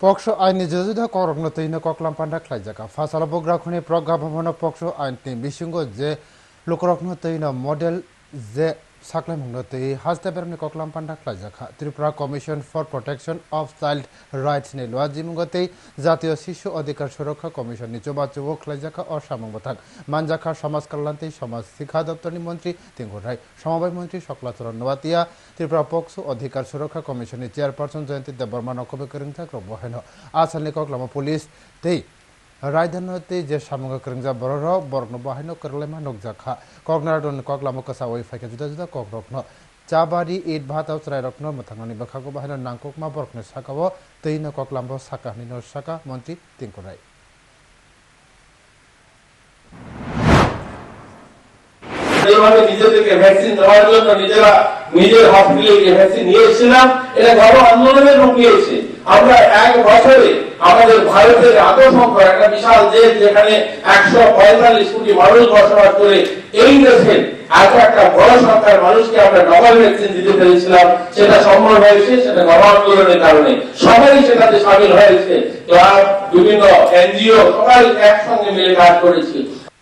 পক্ষ আইনে যোজনা করগ্ন তৈন ককলাম পান্ডা খ্লাইজাকা ফাঁসাল বগ্রাখনি প্রজ্ঞা ভবন পক্ষ আইনটি বিসঙ্গ যে লোকরগ্ন তৈন মডেল যে সাকলাইমুংনতি পান্ডা ককলামপান জাখা Tripura commission for protection of child rights নে নিলুয়া জিমুঙ্গতি। জাতীয় শিশু অধিকার সুরক্ষা কমিশন নিচুবা যুবক লাইজাখা ও সামংবথাক মানজাখা সমাজ কল্যাণতে সমাজ শিক্ষা দপ্তর নি মন্ত্রী তিঙ্গুর রায়। সমবায় মন্ত্রী শকলাচরণ নোয়াতিয়া ত্রিপুরা পক্সু অধিকার সুরক্ষা কমিশন নি চেয়ারপারসন জয়ন্তী দেববর্মা নকবে করিংথাক রব্বহেন। আসলে ককলামা পুলিশ তেই রায়ধানতে যে সামঙ্গ করিংজা বড় বর্ণ বাহিনী করলেমা নকজাখা কগনারডন কগলামো কসা ওই ফাইকে জুদা জুদা ককরকন চাবারি ইট ভাতাও চরাই রকন মথাঙ্গনি বাখাগো বাহিনী নাংককমা বরকনে সাকাও তৈন কক্লাম্ব সাকাহনি সাকা মন্ত্রী তিঙ্কু যেভাবে নিজেদেরকে ভ্যাকসিন দেওয়ার জন্য নিজেরা নিজের হসপিটালে গিয়ে ভ্যাকসিন নিয়ে এসেছিলাম। এটা গণ আন্দোলনের রূপ নিয়েছে। আমরা এক বছরে আমাদের ভারতের এত সংখ্যা একটা বিশাল দেশ যেখানে একশো পঁয়তাল্লিশ কোটি মানুষ বসবাস করে, এই দেশে এত একটা বড় সংখ্যার মানুষকে আমরা নভেল ভ্যাকসিন দিতে পেরেছিলাম। সেটা সম্ভব হয়েছে, সেটা গণ আন্দোলনের কারণে। সবাই সেটাতে সামিল হয়েছে। ক্লাব বিভিন্ন এনজিও সবাই একসঙ্গে মিলে কাজ করেছি।